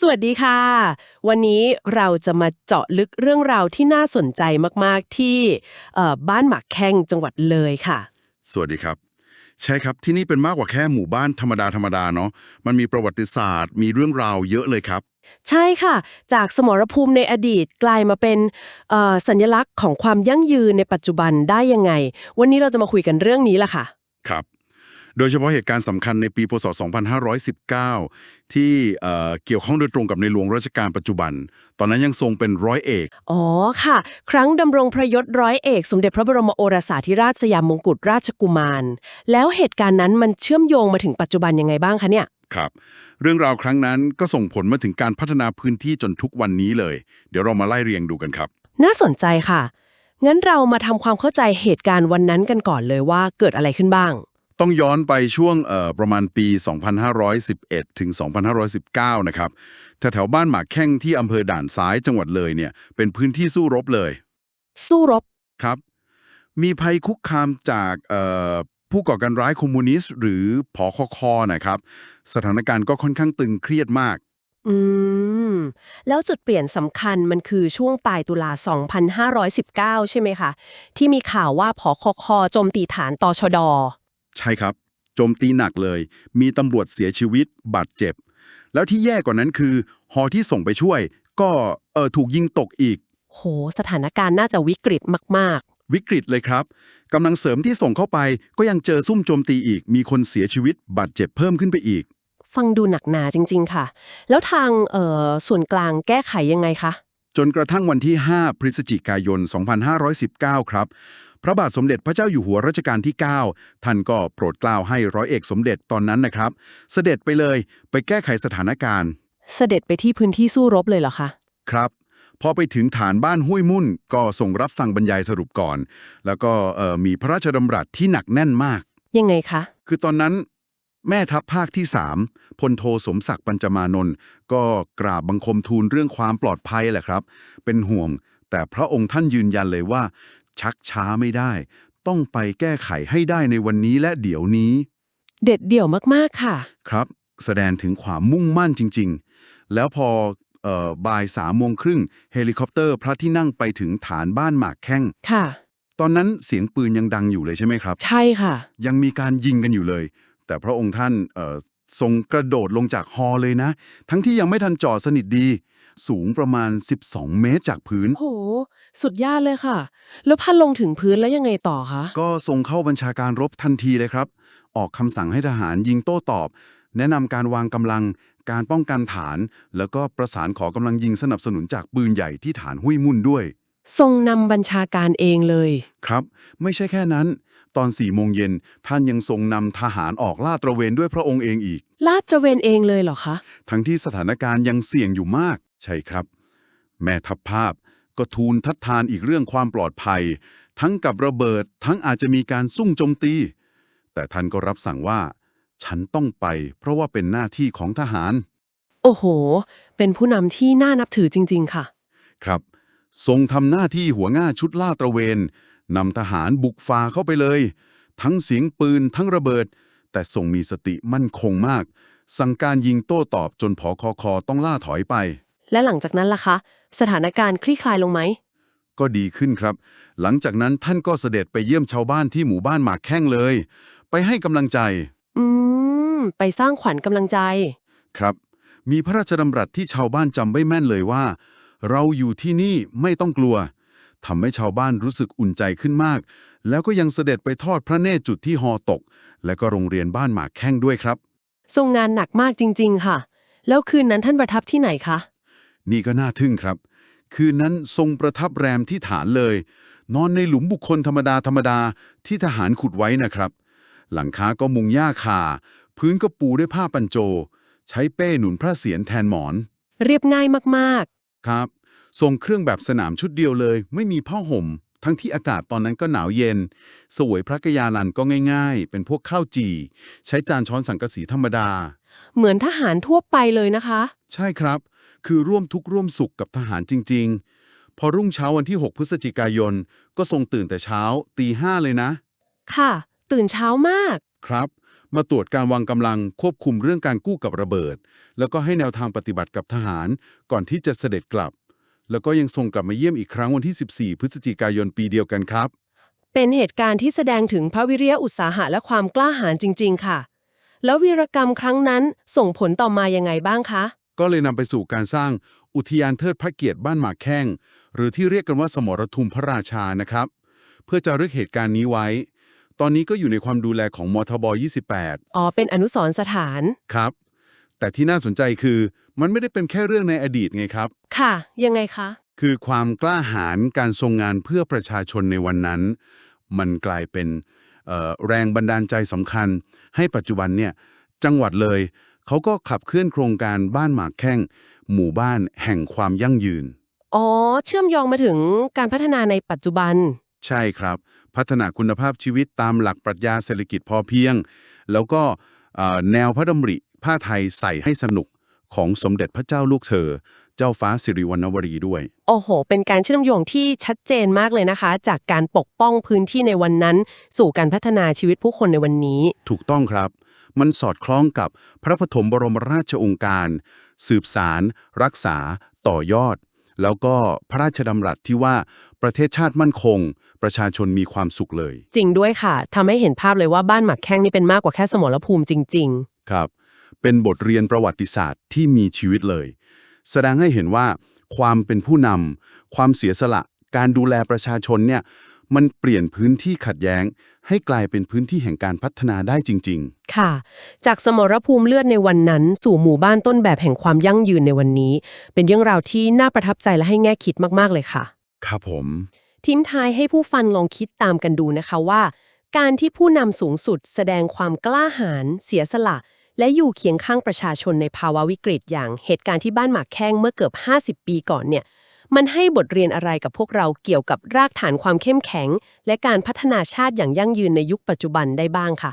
สวัสดีค่ะ วันนี้เราจะมาเจาะลึกเรื่องราวที่น่าสนใจมาก ๆ ที่เอ่อบ้านหมากแข้งจังหวัดเลยค่ะ สวัสดีครับ ใช่ครับที่นี่เป็นมากกว่าแค่หมู่บ้านธรรมดาธรรมดาเนาะมันมีประวัติศาสตร์ มีเรื่องราวเยอะเลยครับ ใช่ค่ะ จากสมรภูมิในอดีตกลายมาเป็นเอ่อสัญลักษณ์ของความยั่งยืนในปัจจุบันได้ยังไง วันนี้เราจะมาคุยกันเรื่องนี้ล่ะค่ะ ครับ โดยเฉพาะเหตุการณ์สำคัญในปีพศ 2519 ที่เอ่อเกี่ยวข้องโดยตรงกับในหลวงรัชกาลปัจจุบัน ตอนนั้นยังทรงเป็นร้อยเอก อ๋อค่ะ ครั้งดำรงพระยศร้อยเอก สมเด็จพระบรมโอรสาธิราชสยามมงกุฎราชกุมาร แล้วเหตุการณ์นั้นมันเชื่อมโยงมาถึงปัจจุบันยังไงบ้างคะเนี่ยครับเรื่องราวครั้งนั้นก็ส่งผลมาถึงการพัฒนาพื้นที่จนทุกวันนี้เลย เดี๋ยวเรามาไล่เรียงดูกันครับ น่าสนใจค่ะ งั้นเรามาทำความเข้าใจเหตุการณ์วันนั้นกันก่อนเลยว่าเกิดอะไรขึ้นบ้าง ต้องย้อนไปช่วงเอ่อประมาณปี 2511 ถึง 2519 นะครับแถวๆบ้านหมากแข้งที่อำเภอด่านซ้ายจังหวัดเลยเนี่ย เป็นพื้นที่สู้รบเลย สู้รบครับ มีภัยคุกคามจากเอ่อผู้ก่อการร้ายคอมมิวนิสต์หรือผอคคนะครับ สถานการณ์ก็ค่อนข้างตึงเครียดมาก อืม แล้วจุดเปลี่ยนสำคัญมันคือช่วงปลายตุลา 2519 ใช่ไหมคะ ที่มีข่าวว่าผอคคโจมตีฐานตชด ใช่ครับ โจมตีหนักเลย มีตำรวจเสียชีวิต บาดเจ็บ แล้วที่แย่กว่านั้นคือ ฮอที่ส่งไปช่วย ก็เออถูกยิงตกอีก โห สถานการณ์น่าจะวิกฤตมากวิกฤตเลยครับกำลังเสริมที่ส่งเข้าไป ก็ยังเจอซุ่มโจมตีอีก มีคนเสียชีวิต บาดเจ็บเพิ่มขึ้นไปอีกๆฟังดูหนักหนาจริง ๆ ค่ะ แล้วทางเอ่อส่วนกลางแก้ไขยังไงคะจนกระทั่งวันที่ 5 พฤศจิกายน 2519 ครับ พระบาทสมเด็จพระเจ้าอยู่หัวรัชกาลที่ 9 ท่านก็โปรดเกล้าให้ร้อยเอกสมเด็จตอนนั้นนะครับ เสด็จไปเลยไปแก้ไขสถานการณ์ เสด็จไปที่พื้นที่สู้รบเลยเหรอคะ ครับพอไปถึงฐานบ้านห้วยมุ่น ก็ส่งรับสั่งบรรยายสรุปก่อน แล้วก็เอ่อมีพระราชดำรัสที่หนักแน่นมาก ยังไงคะ คือตอนนั้นแม่ทัพภาคที่3พลโทสมศักดิ์ปัญจมานนท์ก็กราบบังคมทูลเรื่องความปลอดภัยแหละครับ เป็นห่วง แต่พระองค์ท่านยืนยันเลยว่า ชักช้าไม่ได้ ต้องไปแก้ไขให้ได้ในวันนี้และเดี๋ยวนี้ เด็ดเดี่ยวมากๆค่ะ ครับ แสดงถึงความมุ่งมั่นจริง ๆ แล้วพอเอ่อบ่ายสามโมงครึ่งเฮลิคอปเตอร์พระที่นั่งไปถึงฐานบ้านหมากแข้ง ค่ะ ตอนนั้นเสียงปืนยังดังอยู่เลยใช่ไหมครับ ใช่ค่ะ ยังมีการยิงกันอยู่เลย แต่พระองค์ท่านเอ่อทรงกระโดดลงจากฮอเลยนะ ทั้งที่ยังไม่ทันจอดสนิทดี สูงประมาณ 12 เมตรจากพื้น โห สุดยอดเลยค่ะ แล้วพันลงถึงพื้นแล้วยังไงต่อคะ ก็ทรงเข้าบัญชาการรบทันทีเลยครับ ออกคำสั่งให้ทหารยิงโต้ตอบ แนะนำการวางกำลัง การป้องกันฐาน แล้วก็ประสานขอกำลังยิงสนับสนุนจากปืนใหญ่ที่ฐานห้วยมุ่นด้วย ทรงนำบัญชาการเองเลย ครับ ไม่ใช่แค่นั้น ตอน4โมงเย็นท่านยังทรงนำทหารออกลาดตระเวนด้วยพระองค์เองอีก ลาดตระเวนเองเลยเหรอคะ ทั้งที่สถานการณ์ยังเสี่ยงอยู่มาก ใช่ครับ แม่ทัพภาพก็ทูลทัดทานอีกเรื่องความปลอดภัย ทั้งกับระเบิดทั้งอาจจะมีการซุ่มโจมตี แต่ท่านก็รับสั่งว่า ฉันต้องไปเพราะว่าเป็นหน้าที่ของทหาร โอ้โห เป็นผู้นำที่น่านับถือจริง ๆ ค่ะ ครับ ทรงทำหน้าที่หัวหน้าชุดลาดตระเวนนำทหารบุกฝ่าเข้าไปเลย ทั้งเสียงปืนทั้งระเบิด แต่ทรงมีสติมั่นคงมาก สั่งการยิงโต้ตอบจนผอคอคอต้องล่าถอยไป และหลังจากนั้นล่ะคะ สถานการณ์คลี่คลายลงไหม ก็ดีขึ้นครับ หลังจากนั้นท่านก็เสด็จไปเยี่ยมชาวบ้านที่หมู่บ้านหมากแข้งเลย ไปให้กำลังใจ อืม ไปสร้างขวัญกำลังใจ ครับ มีพระราชดำรัสที่ชาวบ้านจำไว้แม่นเลยว่า เราอยู่ที่นี่ไม่ต้องกลัวทำให้ชาวบ้านรู้สึกอุ่นใจขึ้นมาก แล้วก็ยังเสด็จไปทอดพระเนตรจุดที่ฮอตก และก็โรงเรียนบ้านหมากแข้งด้วยครับ ทรงงานหนักมากจริง ๆ ค่ะ แล้วคืนนั้นท่านประทับที่ไหนคะ นี่ก็น่าทึ่งครับ คืนนั้นทรงประทับแรมที่ฐานเลย นอนในหลุมบุคคลธรรมดาธรรมดาที่ทหารขุดไว้นะครับ หลังคาก็มุงหญ้าคา พื้นก็ปูด้วยผ้าปันโจ ใช้เป้หนุนพระเศียรแทนหมอน เรียบง่ายมากครับ ทรงเครื่องแบบสนามชุดเดียวเลย ไม่มีผ้าห่ม ทั้งที่อากาศตอนนั้นก็หนาวเย็น สวยพระกยานันก็ง่าย ๆ เป็นพวกข้าวจี่ ใช้จานช้อนสังกะสีธรรมดาๆ เหมือนทหารทั่วไปเลยนะคะ ใช่ครับ คือร่วมทุกข์ร่วมสุขกับทหารจริง ๆ พอรุ่งเช้าวันที่ 6 พฤศจิกายน ก็ทรงตื่นแต่เช้าตีห้าเลยนะ ค่ะ ตื่นเช้ามาก ครับ มาตรวจการวางกำลังควบคุมเรื่องการกู้กับระเบิด แล้วก็ให้แนวทางปฏิบัติกับทหารก่อนที่จะเสด็จกลับ แล้วก็ยังส่งกลับมาเยี่ยมอีกครั้งวันที่ 14 พฤศจิกายนปีเดียวกันครับ เป็นเหตุการณ์ที่แสดงถึงพระวิริยะอุตสาหะและความกล้าหาญจริง ๆ ค่ะ แล้ววีรกรรมครั้งนั้นส่งผลต่อมายังไงบ้างคะ ก็เลยนำไปสู่การสร้างอุทยานเทิดพระเกียรติบ้านหมากแข้ง หรือที่เรียกกันว่าสมรทุมพระราชานะครับ เพื่อจะรึกเหตุการณ์นี้ไว้ ตอนนี้ก็อยู่ในความดูแลของมทบ 28 อ๋อ เป็นอนุสรณ์สถาน ครับ แต่ที่น่าสนใจคือมันไม่ได้เป็นแค่เรื่องในอดีตไงครับ ค่ะ ยังไงคะ คือความกล้าหาญการทรงงานเพื่อประชาชนในวันนั้น มันกลายเป็นเอ่อ แรงบันดาลใจสำคัญ ให้ปัจจุบันเนี่ยจังหวัดเลยเขาก็ขับเคลื่อนโครงการบ้านหมากแข้ง หมู่บ้านแห่งความยั่งยืน อ๋อ เชื่อมโยงมาถึงการพัฒนาในปัจจุบัน ใช่ครับ พัฒนาคุณภาพชีวิตตามหลักปรัชญาเศรษฐกิจพอเพียง แล้วก็เอ่อแนวพระดำริผ้าไทยใส่ให้สนุกของสมเด็จพระเจ้าลูกเธอ เจ้าฟ้าสิริวัณวรีด้วย โอ้โห เป็นการเชื่อมโยงที่ชัดเจนมากเลยนะคะ จากการปกป้องพื้นที่ในวันนั้น สู่การพัฒนาชีวิตผู้คนในวันนี้ ถูกต้องครับ มันสอดคล้องกับพระปฐมบรมราชโองการ สืบสาร รักษา ต่อยอด แล้วก็พระราชดำรัสที่ว่าประเทศชาติมั่นคง ประชาชนมีความสุขเลย จริงด้วยค่ะทำให้เห็นภาพเลยว่าบ้านหมักแข้งนี่เป็นมากกว่าแค่สมรภูมิจริงครับ เป็นบทเรียนประวัติศาสตร์ที่มีชีวิตเลย แสดงให้เห็นว่าความเป็นผู้นำความเสียสละ การดูแลประชาชนเนี่ยมันเปลี่ยนพื้นที่ขัดแย้ง ให้กลายเป็นพื้นที่แห่งการพัฒนาได้จริง ๆ ค่ะ จากสมรภูมิเลือดในวันนั้น สู่หมู่บ้านต้นแบบแห่งความยั่งยืนในวันนี้ เป็นเรื่องราวที่น่าประทับใจและให้แง่คิดมากๆเลยค่ะๆครับผม ทิ้งท้ายให้ผู้ฟังลองคิดตามกันดูนะคะว่า การที่ผู้นำสูงสุด แสดงความกล้าหาญเสียสละ และอยู่เคียงข้างประชาชนในภาวะวิกฤตอย่างเหตุการณ์ที่บ้านหมากแข้งเมื่อเกือบ 50 ปีก่อนเนี่ย มันให้บทเรียนอะไรกับพวกเราเกี่ยวกับรากฐานความเข้มแข็ง และการพัฒนาชาติอย่างยั่งยืนในยุคปัจจุบันได้บ้างค่ะ